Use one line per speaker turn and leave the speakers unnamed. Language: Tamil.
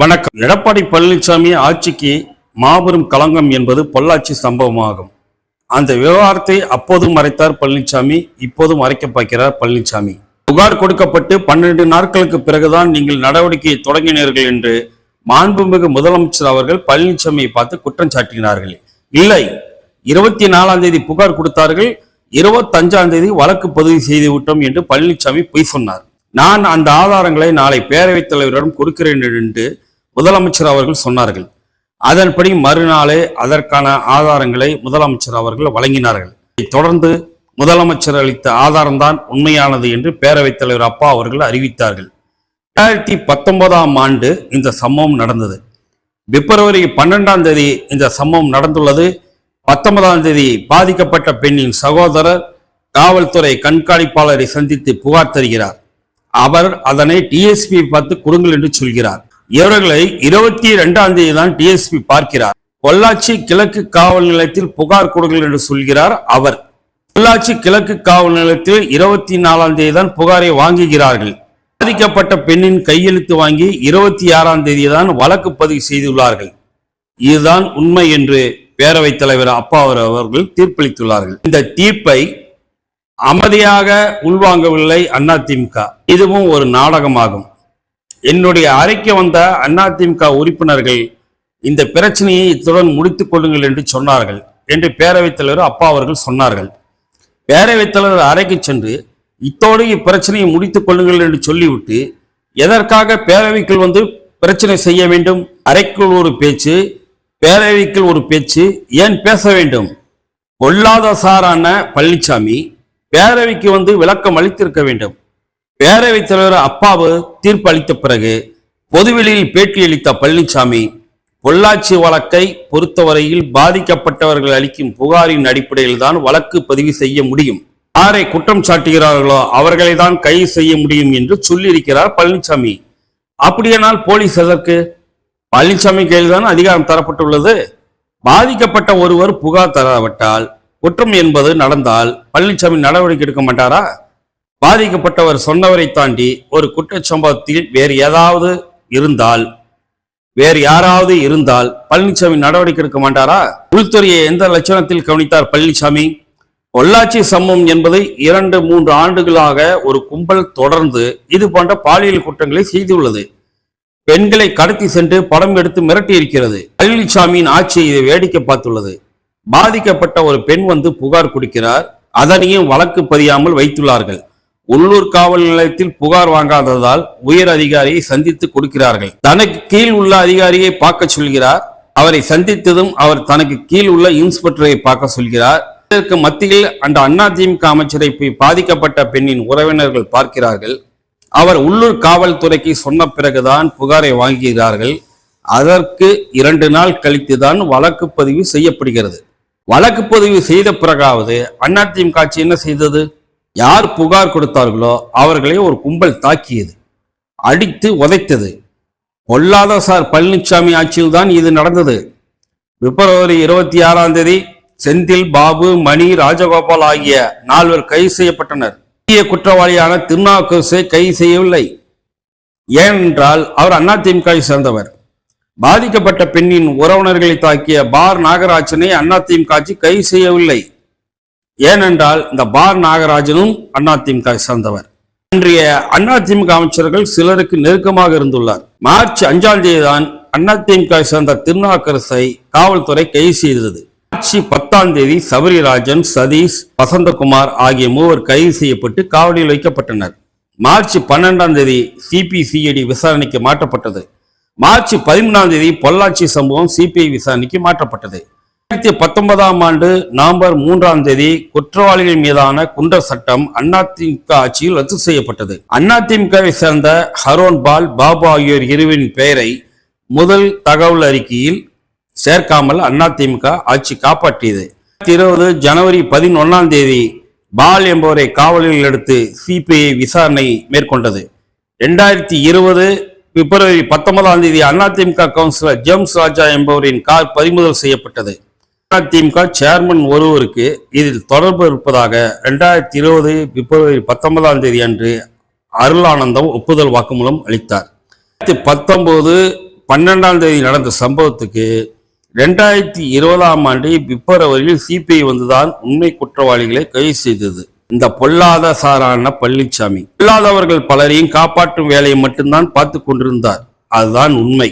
வணக்கம். எடப்பாடி பழனிசாமி ஆட்சிக்கு மாபெரும் களங்கம் என்பது பொள்ளாச்சி சம்பவமாகும். அந்த விவகாரத்தை அப்போதும் மறைத்தார் பழனிசாமி இப்போதும் மறைக்க பார்க்கிறார் பழனிசாமி. புகார் கொடுக்கப்பட்டு பன்னெண்டு நாட்களுக்கு பிறகுதான் நீங்கள் நடவடிக்கையை தொடங்கினீர்கள் என்று மாண்புமிகு முதலமைச்சர் அவர்கள் பழனிசாமியை பார்த்து குற்றம் சாட்டினார்கள். இல்லை இருபத்தி நாலாம் தேதி புகார் கொடுத்தார்கள் இருபத்தஞ்சாம் தேதி வழக்கு பதிவு செய்து விட்டோம் என்று பழனிசாமி பொய் சொன்னார். நான் அந்த ஆதாரங்களை நாளை பேரவைத் தலைவரிடம் கொடுக்கிறேன் என்று முதலமைச்சர் அவர்கள் சொன்னார்கள். அதன்படி மறுநாளே அதற்கான ஆதாரங்களை முதலமைச்சர் அவர்கள் வழங்கினார்கள். இதைத் தொடர்ந்து முதலமைச்சர் அளித்த ஆதாரம்தான் உண்மையானது என்று பேரவைத் தலைவர் அப்பா அவர்கள் அறிவித்தார்கள். ரெண்டாயிரத்தி பத்தொன்பதாம் ஆண்டு இந்த சம்பவம் நடந்தது. பிப்ரவரி பன்னெண்டாம் தேதி இந்த சம்பவம் நடந்துள்ளது. பத்தொன்பதாம் தேதி பாதிக்கப்பட்ட பெண்ணின் சகோதரர் காவல்துறை கண்காணிப்பாளரை சந்தித்து புகார் தருகிறார். அவர் அதனை டிஎஸ்பி பார்த்து கொடுங்கள் என்று சொல்கிறார். இவர்களை இருபத்தி இரண்டாம் தேதி தான் டிஎஸ்பி பார்க்கிறார். பொள்ளாச்சி கிழக்கு காவல் நிலையத்தில் புகார் கொடுங்கள் என்று சொல்கிறார் அவர். பொள்ளாச்சி கிழக்கு காவல் நிலையத்தில் இருபத்தி நாலாம் தேதி தான் புகாரை வாங்குகிறார்கள். பாதிக்கப்பட்ட பெண்ணின் கையெழுத்து வாங்கி இருபத்தி ஆறாம் தேதி தான் வழக்கு பதிவு செய்துள்ளார்கள். இதுதான் உண்மை என்று பேரவைத் தலைவர் அப்பா அவர்கள் தீர்ப்பளித்துள்ளார்கள். இந்த தீர்ப்பை அமைதியாக உள்வாங்கவில்லை அதிமுக இதுவும் ஒரு நாடகமாகும். என்னுடைய அறைக்கு வந்த அதிமுக உறுப்பினர்கள் இந்த பிரச்சனையை இத்துடன் முடித்துக் கொள்ளுங்கள் என்று சொன்னார்கள் என்று பேரவைத் தலைவர் அப்பா அவர்கள் சொன்னார்கள். பேரவைத் தலைவர் அறைக்கு சென்று இத்தோடு இப்பிரச்சனையை முடித்துக் கொள்ளுங்கள் என்று சொல்லிவிட்டு எதற்காக பேரவைக்குள் வந்து பிரச்சனை செய்ய வேண்டும்? அறைக்குள் ஒரு பேச்சு பேரவைக்குள் ஒரு பேச்சு ஏன் பேச வேண்டும்? பொல்லாத சாரான பழனிசாமி பேரவைக்கு வந்து விளக்கம் அளித்திருக்க வேண்டும். பேரவைத் தலைவர் அப்பாவு தீர்ப்பு அளித்த பிறகு பொதுவெளியில் பேட்டியளித்த பழனிசாமி பொள்ளாச்சி வழக்கை பொறுத்தவரையில் பாதிக்கப்பட்டவர்கள் அளிக்கும் புகாரின் அடிப்படையில் தான் வழக்கு பதிவு செய்ய முடியும். யாரை குற்றம் சாட்டுகிறார்களோ அவர்களை தான் கைது செய்ய முடியும் என்று சொல்லியிருக்கிறார் பழனிசாமி அப்படியானால் போலீஸ் எதற்கு? பழனிசாமி கையில் தான் அதிகாரம் தரப்பட்டுள்ளது. பாதிக்கப்பட்ட ஒருவர் புகார் தராவிட்டால் குற்றம் என்பது நடந்தால் பழனிசாமி நடவடிக்கை எடுக்க மாட்டாரா? பாதிக்கப்பட்டவர் சொன்னவரை தாண்டி ஒரு குற்றச்சம்பவத்தில் வேறு ஏதாவது இருந்தால் வேறு யாராவது இருந்தால் பழனிசாமி நடவடிக்கை எடுக்க மாட்டாரா? உள்துறையை எந்த லட்சணத்தில் கவனித்தார் பழனிசாமி பொள்ளாச்சி சம்பவம் என்பது இரண்டு மூன்று ஆண்டுகளாக ஒரு கும்பல் தொடர்ந்து இது போன்ற பாலியல் குற்றங்களை செய்துள்ளது. பெண்களை கடத்தி சென்று படம் எடுத்து மிரட்டி இருக்கிறது பழனிசாமியின் ஆட்சி இதை வேடிக்கை பார்த்துள்ளது. பாதிக்கப்பட்ட ஒரு பெண் வந்து புகார் கொடுக்கிறார். அதனையும் வழக்கு பதியாமல் வைத்துள்ளார்கள். உள்ளூர் காவல் நிலையத்தில் புகார் வாங்காததால் உயர் அதிகாரியை சந்தித்து கொடுக்கிறார்கள். தனக்கு கீழ் உள்ள அதிகாரியை பார்க்க சொல்கிறார். அவரை சந்தித்ததும் அவர் தனக்கு கீழ் உள்ள இன்ஸ்பெக்டரை பார்க்க சொல்கிறார். இதற்கு மத்தியில் அந்த அதிமுக அமைச்சரை போய் பாதிக்கப்பட்ட பெண்ணின் உறவினர்கள் பார்க்கிறார்கள். அவர் உள்ளூர் காவல்துறைக்கு சொன்ன பிறகுதான் புகாரை வாங்குகிறார்கள் அதற்கு இரண்டு நாள் கழித்து தான் வழக்கு பதிவு செய்யப்படுகிறது. வழக்கு பதிவு செய்த பிறகாவது அதிமுக ஆட்சி என்ன செய்தது? யார் புகார் கொடுத்தார்களோ அவர்களை ஒரு கும்பல் தாக்கியது அடித்து உதைத்தது. பொல்லாத சார் பழனிசாமி ஆட்சியில் தான் இது நடந்தது. பிப்ரவரி இருபத்தி ஆறாம் தேதி செந்தில் பாபு மணி ராஜகோபால் ஆகிய நால்வர் கைது செய்யப்பட்டனர். முக்கிய குற்றவாளியான திருநாவுக்கரசை கைது செய்யவில்லை. ஏனென்றால் அவர் அதிமுகவை சேர்ந்தவர். பாதிக்கப்பட்ட பெண்ணின் உறவினர்களை தாக்கிய பார் நாகராஜனை அதிமுக ஆட்சி கைது செய்யவில்லை. ஏனென்றால் இந்த பார் நாகராஜனும் அதிமுக சேர்ந்தவர். இன்றைய அதிமுக அமைச்சர்கள் சிலருக்கு நெருக்கமாக இருந்துள்ளார். மார்ச் அஞ்சாம் தேதி தான் அதிமுக சேர்ந்த திருநாக்கரசை காவல்துறை கைது செய்தது மார்ச் பத்தாம் தேதி சபரிராஜன் சதீஷ் வசந்தகுமார் ஆகிய மூவர் கைது செய்யப்பட்டு காவலில் வைக்கப்பட்டனர். மார்ச் பன்னெண்டாம் தேதி சிபிசிஐடி விசாரணைக்கு மாற்றப்பட்டது. மார்ச் பதிமூணாம் தேதி பொள்ளாச்சி சம்பவம் சிபிஐ விசாரணைக்கு மாற்றப்பட்டது. ரெண்டாயிரத்தி பத்தொன்பதாம் ஆண்டு நவம்பர் மூன்றாம் தேதி குற்றவாளிகள் மீதான குண்டர் சட்டம் அதிமுக ஆட்சியில் ரத்து செய்யப்பட்டது. அதிமுகவை சேர்ந்த ஹரோன் பால் பாபு ஆகியோர் இருவரின் பெயரை முதல் தகவல் அறிக்கையில் சேர்க்காமல் அதிமுக ஆட்சி காப்பாற்றியது. இருபது ஜனவரி பதினொன்னாம் தேதி பால் என்பவரை காவலில் எடுத்து சிபிஐ விசாரணை மேற்கொண்டது. ரெண்டாயிரத்தி இருபது பிப்ரவரி பத்தொன்பதாம் தேதி அதிமுக கவுன்சிலர் ஜேம்ஸ் ராஜா என்பவரின் கார் பறிமுதல் செய்யப்பட்டது. அதிமுக சேர்மன் ஒருவருக்கு இதில் தொடர்பு இருப்பதாக ரெண்டாயிரத்தி இருபது பிப்ரவரி பத்தொன்பதாம் தேதி அன்று அருளானந்தம் ஒப்புதல் வாக்குமூலம் அளித்தார். ரெண்டாயிரத்தி பத்தொன்பது பன்னெண்டாம் தேதி நடந்த சம்பவத்துக்கு ரெண்டாயிரத்தி இருபதாம் ஆண்டு பிப்ரவரியில் சிபிஐ வந்துதான் உண்மை குற்றவாளிகளை கைது செய்தது. இந்த பொல்லாத சாரான பழனிசாமி பொல்லாதவர்கள் பலரையும் காப்பாற்றும் வேலையை மட்டும்தான் பார்த்து கொண்டிருந்தார். அதுதான் உண்மை.